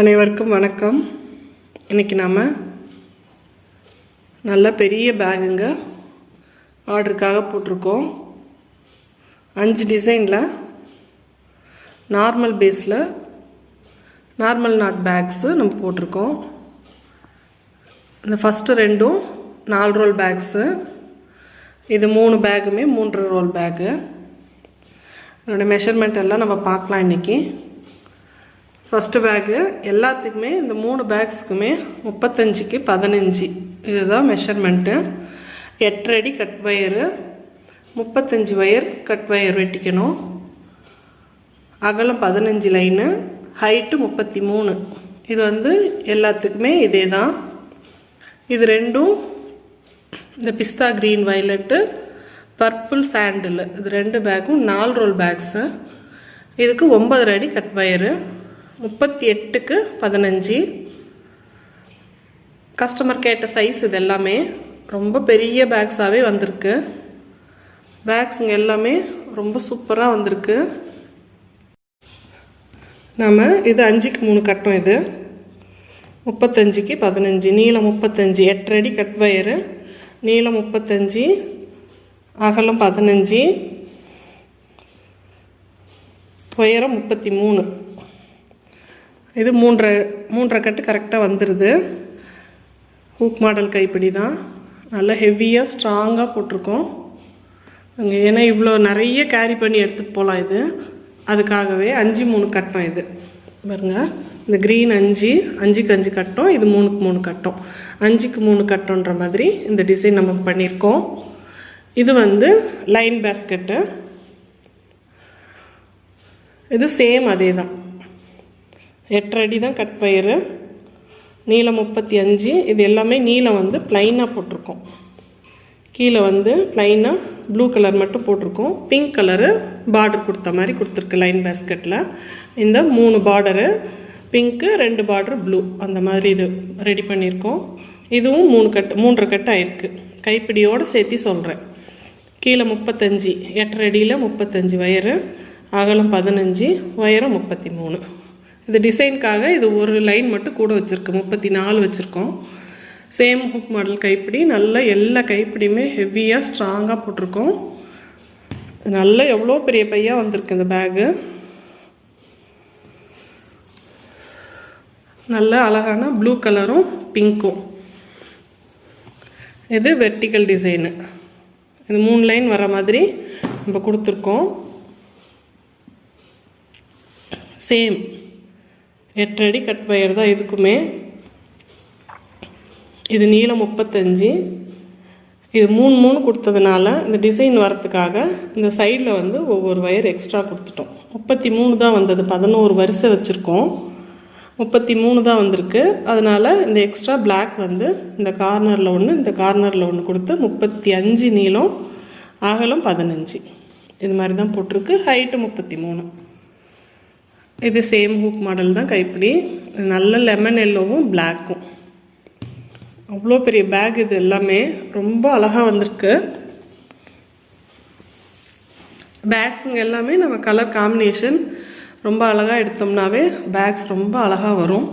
அனைவருக்கும் வணக்கம். இன்றைக்கி நாம் நல்ல பெரிய பேகுங்க ஆர்டருக்காக போட்டிருக்கோம். அஞ்சு டிசைனில் நார்மல் பேஸில் நார்மல் நாட் பேக்ஸு நம்ம போட்டிருக்கோம். இந்த ஃபஸ்ட்டு ரெண்டும் நாலு ரோல் பேக்ஸு இது மூணு பேக்குமே மூன்று ரோல் பேக்கு அதோட மெஷர்மெண்ட் எல்லாம் நம்ம பார்க்கலாம் இன்றைக்கி ஃபஸ்ட்டு பேக்கு எல்லாத்துக்குமே இந்த மூணு பேக்ஸுக்குமே முப்பத்தஞ்சுக்கு பதினஞ்சு. இதுதான் மெஷர்மெண்ட்டு எட்டரை அடி கட் வயரு முப்பத்தஞ்சு வயர் கட் வயர் வெட்டிக்கணும். அகலம் பதினஞ்சு லைனு ஹைட்டு முப்பத்தி மூணு இது வந்து எல்லாத்துக்குமே இதே தான் இது ரெண்டும் இந்த pista green violet purple sandal இது ரெண்டு பேக்கும் நாலு ரோல் பேக்ஸு இதுக்கு ஒன்பதரை அடி கட் வயரு முப்பத்தி எட்டுக்கு பதினஞ்சு. கஸ்டமர் கேட்ட சைஸ் இது எல்லாமே ரொம்ப பெரிய பேக்ஸாகவே வந்திருக்கு. பேக்ஸுங்க எல்லாமே ரொம்ப சூப்பராக வந்திருக்கு. நாம் இது அஞ்சுக்கு மூணு கட்டம் இது. முப்பத்தஞ்சுக்கு பதினஞ்சு. நீளம் முப்பத்தஞ்சு. எட்டரடி கட் வயரு நீளம் முப்பத்தஞ்சு. அகலம் பதினஞ்சு. உயரம் முப்பத்தி மூணு. இது மூன்றரை மூன்றரை கட்டு கரெக்டாக வந்துடுது ஹூக் மாடல் கைப்பிடி தான். நல்லா ஹெவியாக ஸ்ட்ராங்காக போட்டிருக்கோம். அங்கே ஏன்னா இவ்வளோ நிறைய கேரி பண்ணி எடுத்துகிட்டு போகலாம் இது. அதுக்காகவே அஞ்சு மூணு கட்டம் இது. பாருங்க. இந்த க்ரீன் அஞ்சு அஞ்சுக்கு அஞ்சு கட்டம் இது மூணுக்கு மூணு கட்டம். அஞ்சுக்கு மூணு கட்டன்ற மாதிரி இந்த டிசைன் நம்ம பண்ணியிருக்கோம். இது வந்து லைன் பேஸ்கெட்டு இது சேம் அதே தான் எட்டு அடி தான் கட் வயரு நீளம் முப்பத்தி அஞ்சு. இது எல்லாமே நீளம் வந்து ப்ளைனாக போட்டிருக்கோம். கீழே வந்து ப்ளைனாக ப்ளூ கலர் மட்டும் போட்டிருக்கோம். பிங்க் கலரு பார்டர் கொடுத்த மாதிரி கொடுத்துருக்கு லைன் பேஸ்கெட்டில் இந்த மூணு பார்டரு பிங்க்கு ரெண்டு பார்டர் ப்ளூ அந்த மாதிரி இது ரெடி பண்ணியிருக்கோம். இதுவும் மூணு கட்டு மூன்றரை கட்டு ஆயிருக்கு. கைப்பிடியோடு சேர்த்து சொல்கிறேன் கீழே முப்பத்தஞ்சு எட்டரை அடியில் முப்பத்தஞ்சு வயரு அகலம் பதினஞ்சு. உயரம் முப்பத்தி மூணு. இந்த டிசைனுக்காக இது ஒரு லைன் மட்டும் கூட வச்சுருக்கு முப்பத்தி நாலு வச்சுருக்கோம். சேம் ஹுக் மாடல் கைப்பிடி. நல்லா எல்லா கைப்பிடியுமே ஹெவியாக ஸ்ட்ராங்காக போட்டிருக்கோம். நல்ல எவ்வளோ பெரிய பையாக வந்திருக்கு இந்த பேகு நல்ல அழகான ப்ளூ கலரும் பிங்க்கும் இது வெர்டிக்கல் டிசைனு இது மூணு லைன் வர மாதிரி நம்ம கொடுத்துருக்கோம். சேம் எட்டு அடி கட் வயர் தான் இதுக்குமே. இது நீளம் முப்பத்தஞ்சு. இது மூணு மூணு கொடுத்ததுனால இந்த டிசைன் வரத்துக்காக இந்த சைடில் வந்து ஒவ்வொரு வயர் எக்ஸ்ட்ரா கொடுத்துட்டோம். முப்பத்தி மூணு தான் வந்தது. பதினோரு வரிசை வச்சுருக்கோம். முப்பத்தி மூணு தான் வந்திருக்கு. அதனால் இந்த எக்ஸ்ட்ரா பிளாக் வந்து இந்த கார்னரில் ஒன்று இந்த கார்னரில் ஒன்று கொடுத்து முப்பத்தி அஞ்சு நீளம் அகலம் பதினஞ்சு. இது மாதிரி தான் போட்டிருக்கு. ஹைட்டு முப்பத்தி மூணு இது சேம் ஹூக் மாடல் தான் கைப்பிடி. நல்ல லெமன் எல்லோவும் பிளாக்கும் அவ்வளோ பெரிய பேக் இது எல்லாமே. ரொம்ப அழகாக வந்திருக்கு. பேக்ஸுங்க எல்லாமே நம்ம கலர் காம்பினேஷன் ரொம்ப அழகாக எடுத்தோம்னாவே பேக்ஸ் ரொம்ப அழகாக வரும்.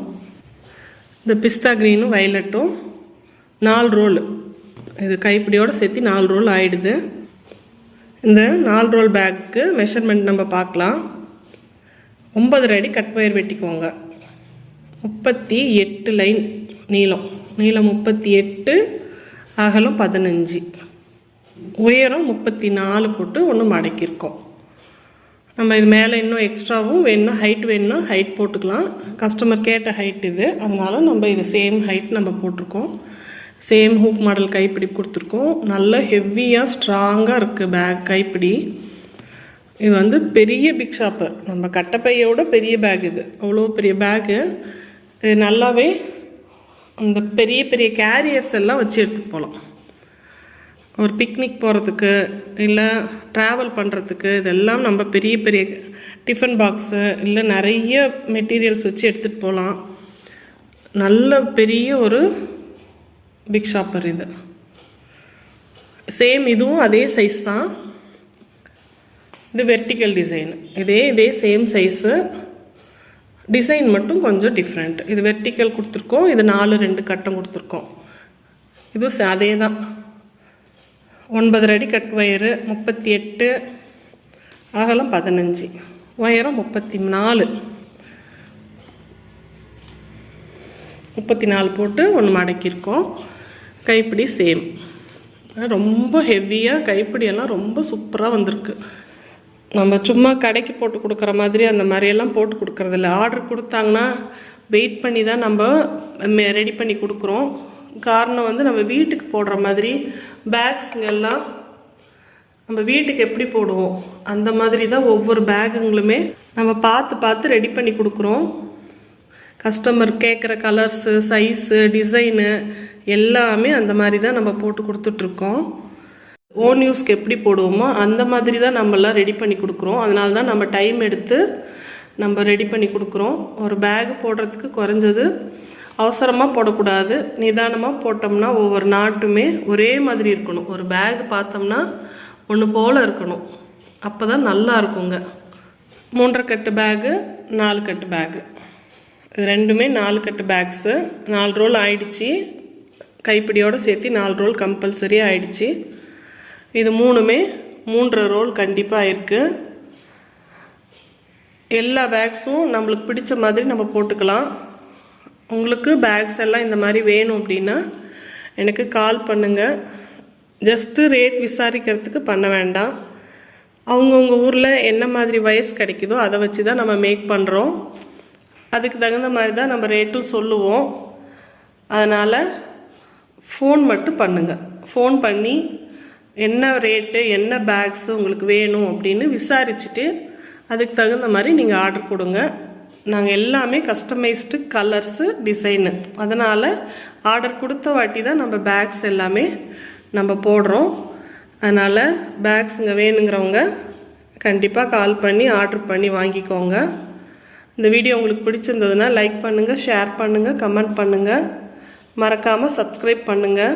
இந்த பிஸ்தா க்ரீனும் வயலட்டும் நாலு ரோல் இது கைப்பிடியோடு சேர்த்து நாலு ரோல் ஆயிடுது. இந்த நாலு ரோல் பேக்கு மெஷர்மெண்ட் நம்ம பார்க்கலாம். ஒன்பதரை அடி கட் வயர் வெட்டிக்கோங்க. முப்பத்தி எட்டு லைன் நீளம். நீளம் முப்பத்தி எட்டு அகலம் பதினஞ்சு. உயரம் முப்பத்தி நாலு போட்டு ஒன்று மடக்கியிருக்கோம் நம்ம இது மேலே இன்னும் எக்ஸ்ட்ராவும் வேணும் ஹைட் வேணும்னா ஹைட் போட்டுக்கலாம். கஸ்டமர் கேட்ட ஹைட் இது. அதனால் நம்ம இது சேம் ஹைட் நம்ம போட்டிருக்கோம். சேம் ஹூக் மாடல் கைப்பிடி கொடுத்துருக்கோம். நல்ல ஹெவியாக ஸ்ட்ராங்காக இருக்குது பேக் கைப்பிடி. இது வந்து பெரிய பிக் ஷாப்பர் நம்ம கட்டப்பையோட பெரிய பேக் இது. அவ்வளோ பெரிய பேக்கு இது நல்லாவே அந்த பெரிய பெரிய கேரியர்ஸ் எல்லாம் வச்சு எடுத்துகிட்டு போகலாம். ஒரு பிக்னிக் போகிறதுக்கு இல்லை ட்ராவல் பண்ணுறதுக்கு இதெல்லாம் நம்ம பெரிய பெரிய டிஃபன் பாக்ஸு இல்லை நிறைய மெட்டீரியல்ஸ் வச்சு எடுத்துகிட்டு போகலாம். நல்ல பெரிய ஒரு பிக் ஷாப்பர் இது. சேம் இதுவும் அதே சைஸ் தான். இது வெர்டிக்கல் டிசைன் இதே இதே சேம் சைஸு டிசைன் மட்டும் கொஞ்சம் டிஃப்ரெண்ட் இது வெர்டிக்கல் கொடுத்துருக்கோம். இது நாலு ரெண்டு கட்டம் கொடுத்துருக்கோம். இது அதே தான் ஒன்பதரை அடி கட் ஒயரு முப்பத்தி எட்டு அகலம் பதினஞ்சு. உயரம் முப்பத்தி நாலு. முப்பத்தி நாலு போட்டு ஒன்று மடக்கியிருக்கோம். கைப்பிடி சேம் ரொம்ப ஹெவியாக கைப்பிடியெல்லாம் ரொம்ப சூப்பராக வந்திருக்கு. நம்ம சும்மா கடைக்கு போட்டு கொடுக்குற மாதிரி அந்த மாதிரியெல்லாம் போட்டு கொடுக்குறதில்ல. ஆர்டர் கொடுத்தாங்கன்னா வெயிட் பண்ணி தான் நம்ம ரெடி பண்ணி கொடுக்குறோம். காரணம் வந்து நம்ம வீட்டுக்கு போடுற மாதிரி பேக்ஸுங்கெல்லாம் நம்ம வீட்டுக்கு எப்படி போடுவோம்? அந்த மாதிரி தான் ஒவ்வொரு பேகுங்களுமே நம்ம பார்த்து பார்த்து ரெடி பண்ணி கொடுக்குறோம். கஸ்டமர் கேட்குற கலர்ஸு சைஸு டிசைனு எல்லாமே அந்த மாதிரி தான் நம்ம போட்டு கொடுத்துட்ருக்கோம் ஓன் யூஸ்க்கு எப்படி போடுவோமோ அந்த மாதிரி தான் நம்மளாம் ரெடி பண்ணி கொடுக்குறோம். அதனால தான் நம்ம டைம் எடுத்து நம்ம ரெடி பண்ணி கொடுக்குறோம். ஒரு பேக் போடுறதுக்கு குறைஞ்சது அவசரமாக போடக்கூடாது. நிதானமாக போட்டோம்னா ஒவ்வொரு நாட்டுமே ஒரே மாதிரி இருக்கணும். ஒரு பேக் பார்த்தோம்னா ஒன்று போல் இருக்கணும். அப்போ தான் நல்லா இருக்குங்க. மூன்றரை கட்டு பேகு நாலு கட்டு பேகு இது ரெண்டுமே நாலு கட்டு பேக்ஸு நாலு ரோல் ஆயிடுச்சு. கைப்பிடியோடு சேர்த்து நாலு ரோல் கம்பல்சரி ஆயிடுச்சு. இது மூணுமே மூன்று ரோல் கண்டிப்பாக இருக்குது எல்லா பேக்ஸும் நம்மளுக்கு பிடிச்ச மாதிரி நம்ம போட்டுக்கலாம். உங்களுக்கு பேக்ஸ் எல்லாம் இந்த மாதிரி வேணும் அப்படின்னா எனக்கு கால் பண்ணுங்கள் ஜஸ்ட்டு ரேட் விசாரிக்கிறதுக்கு பண்ண வேண்டாம். அவங்கவுங்க ஊரில் என்ன மாதிரி வயசு கிடைக்குதோ அதை வச்சு தான் நம்ம மேக் பண்ணுறோம் அதுக்கு தகுந்த மாதிரி தான் நம்ம ரேட்டும் சொல்லுவோம். அதனால் ஃபோன் மட்டும் பண்ணுங்கள் ஃபோன் பண்ணி என்ன ரேட்டு என்ன பேக்ஸ் உங்களுக்கு வேணும் அப்படின்னு விசாரிச்சுட்டு அதுக்கு தகுந்த மாதிரி நீங்கள் ஆர்டர் கொடுங்க. நாங்கள் எல்லாமே கஸ்டமைஸ்டு கலர்ஸு டிசைனு அதனால் ஆர்டர் கொடுத்த வாட்டி தான் நம்ம பேக்ஸ் எல்லாமே நம்ம போடுறோம். அதனால் பேக்ஸுங்க வேணுங்கிறவங்க கண்டிப்பாக கால் பண்ணி ஆர்டர் பண்ணி வாங்கிக்கோங்க. இந்த வீடியோ உங்களுக்கு பிடிச்சிருந்ததுன்னா லைக் பண்ணுங்கள் ஷேர் பண்ணுங்கள் கமெண்ட் பண்ணுங்கள் மறக்காமல் சப்ஸ்கிரைப் பண்ணுங்கள்